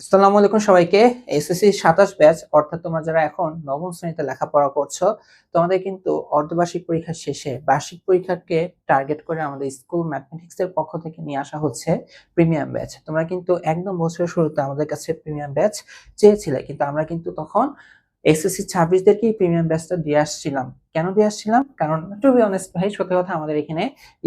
আসসালামু আলাইকুম সবাইকে। এসএসসি সাতাশ ব্যাচ, অর্থাৎ তোমরা যারা এখন নবম শ্রেণীতে লেখাপড়া করছ, তোমাদের কিন্তু অর্ধবার্ষিক পরীক্ষার শেষে বার্ষিক পরীক্ষাকে টার্গেট করে আমাদের স্কুল ম্যাথমেটিক্স এর পক্ষ থেকে নিয়ে আসা হচ্ছে প্রিমিয়াম ব্যাচ তোমরা কিন্তু একদম বছরের শুরুতে আমাদের কাছে প্রিমিয়াম ব্যাচ চেয়েছিলে, কিন্তু আমরা কিন্তু তখন এসএসসি ছাব্বিশদেরকেই প্রিমিয়াম ব্যাচটা দিয়ে আসছিলাম। কেন দিয়ে আসছিলাম? কারণ টু বি অনেস্ট ভাই, সত্যি কথা আমাদের এখানে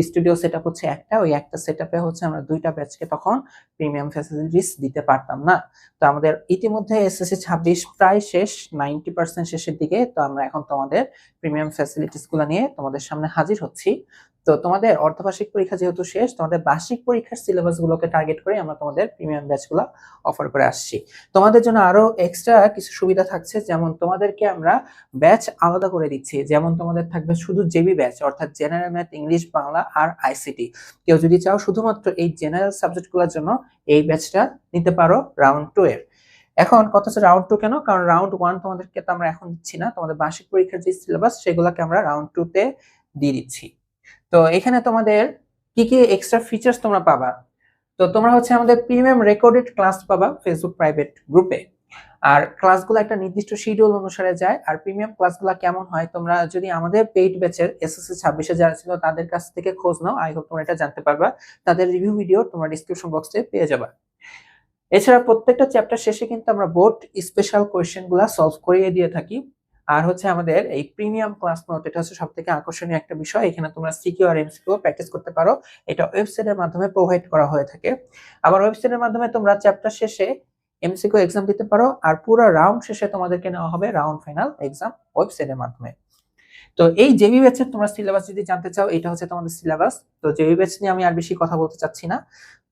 স্টুডিও সেট হচ্ছে একটা, ওই একটা সেট হচ্ছে আমরা দুইটা ব্যাচকে তখন প্রিমিয়াম ফ্যাসিলিটিস দিতে পারতাম না। তো আমাদের ইতিমধ্যে এসএসসি ছাব্বিশ প্রায় শেষ নাইনটি পার্সেন্ট শেষের দিকে, তো আমরা এখন তোমাদের প্রিমিয়াম ফ্যাসিলিটিসগুলো নিয়ে তোমাদের সামনে হাজির হচ্ছি। তো তোমাদের অর্ধবার্ষিক পরীক্ষা যেহেতু শেষ, তোমাদের বার্ষিক পরীক্ষার সিলেবাস গুলোকে টার্গেট করে আমরা তোমাদের প্রিমিয়াম ব্যাচগুলো অফার করে আসছি। তোমাদের জন্য আরও এক্সট্রা কিছু সুবিধা থাকছে, যেমন তোমাদেরকে আমরা ব্যাচ আলাদা করে দিচ্ছি যেমন তোমাদের থাকবে শুধু জেবি ব্যাচ অর্থাৎ জেনারেল ম্যাথ ইংলিশ বাংলা আর আইসিটি কেউ যদি চাও শুধুমাত্র এই জেনারেল সাবজেক্টগুলোর জন্য এই ব্যাচটা নিতে পারো রাউন্ড টু এর। এখন কথা হচ্ছে রাউন্ড টু কেন? কারণ রাউন্ড ওয়ান তোমাদেরকে তো আমরা এখন দিচ্ছি না। তোমাদের বার্ষিক পরীক্ষার যে সিলেবাস সেগুলোকে আমরা রাউন্ড টু তে দিয়ে দিচ্ছি। তো এখানে তোমাদের কি কি এক্সট্রা ফিচার্স তোমরা পাবা? তো তোমরা হচ্ছে আমাদের প্রিমিয়াম রেকর্ডেড ক্লাস পাবা ফেসবুক প্রাইভেট গ্রুপে আর ক্লাসগুলো একটা নির্দিষ্ট শিডিউল অনুসারে যায়, আর প্রিমিয়াম ক্লাসগুলো কেমন হয়, তোমরা যদি আমাদের পেইড ব্যাচের এসএসসি ছাব্বিশে যারা ছিল, তাদের কাছ থেকে খোঁজ নাও আই হোপ তোমরা এটা জানতে পারবা। তাদের রিভিউ ভিডিও তোমরা ডিসক্রিপশন বক্সে পেয়ে যাবা। এছাড়া প্রত্যেকটা চ্যাপ্টার শেষে কিন্তু আমরা বোর্ড স্পেশাল কোয়েশ্চেনগুলা সলভ করিয়ে দিয়ে থাকি। আর হচ্ছে আমাদের এই প্রিমিয়াম ক্লাস নোট এটা হচ্ছে সব থেকে আকর্ষণীয় একটা বিষয়। এখানে তোমরা সিকিউ আর এমসিকিউ প্র্যাকটিস করতে পারো। এটা ওয়েবসাইটের মাধ্যমে প্রোভাইড করা হয়ে থাকে। আবার ওয়েবসাইটের মাধ্যমে তোমরা চ্যাপ্টার শেষে এমসিকিউ এক্সাম দিতে পারো, আর পুরো রাউন্ড শেষে তোমাদেরকে নেওয়া হবে রাউন্ড ফাইনাল এক্সাম ওয়েবসাইটের মাধ্যমে। তো এই জেবি ব্যাচের তোমরা সিলেবাস যদি জানতে চাও, এটা হচ্ছে তোমাদের সিলেবাস তো জেবি ব্যাচ নিয়ে আমি আর বেশি কথা বলতে চাচ্ছি না,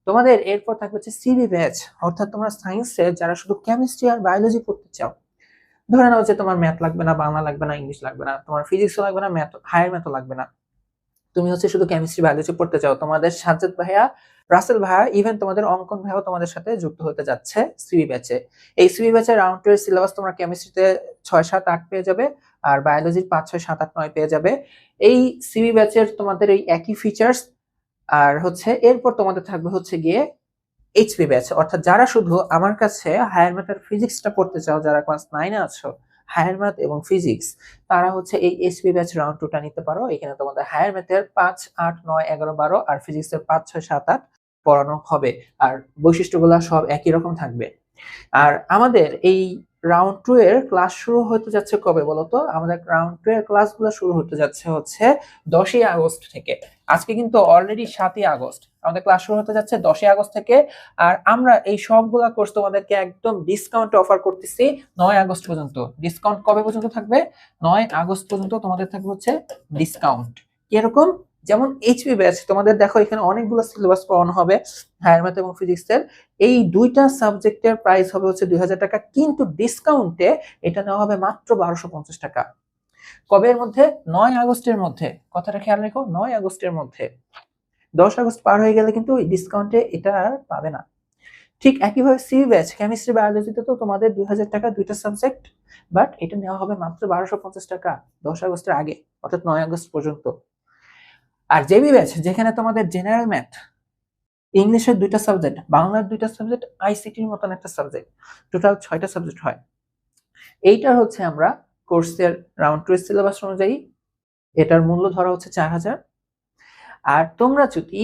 তোমাদের এরপর থাকবে হচ্ছে সিবি ব্যাচ অর্থাৎ তোমরা সায়েন্সে যারা শুধু কেমিস্ট্রি আর বায়োলজি পড়তে চাও, ধরে নাও যে তোমার ম্যাথ লাগবে না, বাংলা লাগবে না ইংলিশ লাগবে না, তোমার ফিজিক্সও লাগবে না ম্যাথ হায়ার ম্যাথও লাগবে না। তুমি হচ্ছে শুধু কেমিস্ট্রি বায়োলজি পড়তে চাও। তোমাদের সাজ্জাদ ভাইয়া, রাসেল ভাইয়া ইভেন তোমাদের অঙ্কন ভাইয়াও তোমাদের সাথে যুক্ত হতে যাচ্ছে সিবি ব্যাচে এই সিবি ব্যাচে রাউন্ড টু এর সিলেবাস তোমরা কেমিস্ট্রিতে ছয়, সাত, আট পেয়ে যাবে আর বায়োলজির পাঁচ, ছয়, সাত, আট, নয় পেয়ে যাবে। এই সিবি ব্যাচের তোমাদের এই একই ফিচার্স আর হচ্ছে এরপর তোমাদের থাকবে হচ্ছে গিয়ে এইচপি ব্যাচ অর্থাৎ যারা শুধু আমার কাছে হায়ার ম্যাথ আর ফিজিক্সটা পড়তে চাও, যারা ক্লাস নাইনে আছো হায়ার ম্যাথ এবং ফিজিক্স তারা হচ্ছে এই এসপি ব্যাচ রাউন্ড টুটা নিতে পারো। এখানে তোমাদের হায়ার ম্যাথের পাঁচ, আট, নয়, এগারো, বারো আর ফিজিক্সের পাঁচ, ছয়, সাত, আট পড়ানো হবে। আর বৈশিষ্ট্যগুলো সব একই রকম থাকবে। আর আমাদের এই রাউন্ড টু এর ক্লাস শুরু হতে যাচ্ছে কবে বলতো? আমাদের রাউন্ড টু এর ক্লাসগুলো শুরু হতে যাচ্ছে হচ্ছে দশই আগস্ট থেকে। আজকে কিন্তু অলরেডি সাতই আগস্ট। আমাদের ক্লাস শুরু হতে যাচ্ছে দশই আগস্ট থেকে। আর আমরা এই সবগুলা কোর্স তোমাদেরকে একদম ডিসকাউন্ট অফার করতেছি নয় আগস্ট পর্যন্ত। ডিসকাউন্ট কবে পর্যন্ত থাকবে? নয় আগস্ট পর্যন্ত তোমাদের থাকবে হচ্ছে ডিসকাউন্ট কীরকম? যেমন এইচপি ব্যাচ তোমাদের দেখো এখানে অনেকগুলো সিলেবাস পড়ানো হবে হায়ার ম্যাথ এবং ফিজিক্সের এই দুইটা সাবজেক্টের প্রাইস হবে হচ্ছে দুই হাজার টাকা, কিন্তু ডিসকাউন্টে এটা নেওয়া হবে মাত্র বারোশো টাকা। কবে এর মধ্যে? নয় আগস্টের মধ্যে। কথাটা খেয়াল রেখো, নয় আগস্টের মধ্যে। দশ আগস্ট পার হয়ে গেলে কিন্তু ডিসকাউন্টে এটা আর পাবে না। ঠিক একইভাবে সি ব্যাচ কেমিস্ট্রি বায়োলজিতে তো তোমাদের দুই হাজার টাকা দুইটা সাবজেক্ট বাট এটা নেওয়া হবে মাত্র বারোশো টাকা দশ আগস্টের আগে, অর্থাৎ নয় আগস্ট পর্যন্ত। আর জেবি ব্যাচ যেখানে তোমাদের জেনারেল ম্যাথ ইংলিশের দুইটা সাবজেক্ট বাংলার দুইটা সাবজেক্ট আইসিটির মতন একটা সাবজেক্ট টোটাল ছয়টা সাবজেক্ট হয়। এইটার হচ্ছে আমরা কোর্সের রাউন্ড টু সিলেবাস অনুযায়ী, এটার মূল্য ধরা হচ্ছে চার হাজার। আর তোমরা যদি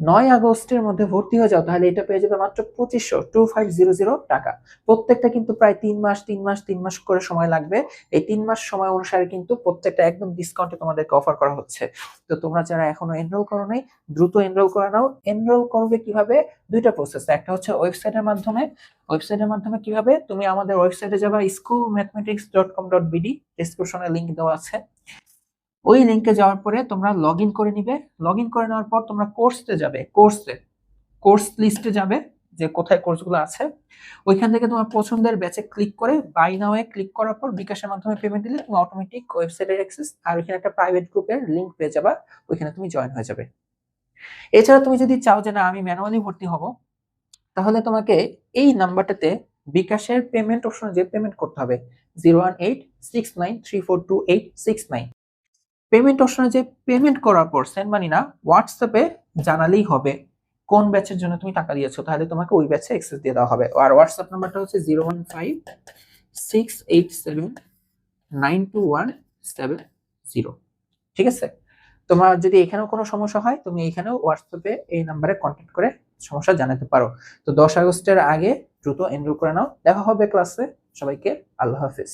নয় আগস্টের মধ্যে ভর্তি হয়ে যাও, তাহলে এটা পেয়ে যাবে মাত্র পঁচিশশো টু ফাইভ জিরো জিরো টাকা। প্রত্যেকটা কিন্তু প্রায় তিন মাস তিন মাস তিন মাস করে সময় লাগবে। এই তিন মাস সময় অনুসারে কিন্তু প্রত্যেকটা একদম ডিসকাউন্টে তোমাদেরকে অফার করা হচ্ছে। তো তোমরা যারা এখনও এনরোল করো নাই, দ্রুত এনরোল করে নাও। এনরোল করবে কীভাবে? দুইটা প্রসেস একটা হচ্ছে ওয়েবসাইটের মাধ্যমে। ওয়েবসাইটের মাধ্যমে কীভাবে? তুমি আমাদের ওয়েবসাইটে যাবা school mathematics dot com dot BD ডিসক্রিপশনে লিঙ্ক দেওয়া আছে। ওই লিঙ্কে যাওয়ার পরে তোমরা লগ করে নিবে। লগ করে নেওয়ার পর তোমরা কোর্সে যাবে। কোর্সে কোর্স লিস্টে যাবে যে কোথায় কোর্সগুলো আছে। ওইখান থেকে তোমার পছন্দের ব্যাচে ক্লিক করে বাই নাওয়ে ক্লিক করার পর বিকাশের মাধ্যমে পেমেন্ট দিলে তুমি অটোমেটিক ওয়েবসাইটের অ্যাক্সেস আর ওইখানে একটা প্রাইভেট গ্রুপের লিঙ্ক পেয়ে যাবা। ওইখানে তুমি জয়েন হয়ে যাবে। এছাড়া তুমি যদি চাও যে না, আমি ম্যানুয়ালি ভর্তি হব, তাহলে তোমাকে এই নাম্বারটাতে বিকাশের পেমেন্ট অপশনে যে পেমেন্ট করতে হবে। Zero one eight six nine three four two eight six nine payment অপশনে যে পেমেন্ট করার পর সেন্ড মানি না হোয়াটসঅ্যাপে জানালেই হবে কোন ব্যাচের জন্য তুমি টাকা দিয়েছ, তাহলে তোমাকে ওই ব্যাচে এক্সেস দিয়ে দেওয়া হবে। আর হোয়াটসঅ্যাপ নাম্বারটা হচ্ছে zero one five six eight seven nine two one seven zero ঠিক আছে? তোমার যদি এখানেও কোনো সমস্যা হয়, তুমি এখানেও হোয়াটসঅ্যাপে এই নাম্বারে কন্ট্যাক্ট করে সমস্যা জানাতে পারো। তো দশ আগস্টের আগে দ্রুত এনরোল করে নাও। দেখা হবে ক্লাসে সবাইকে আল্লাহ হাফিজ।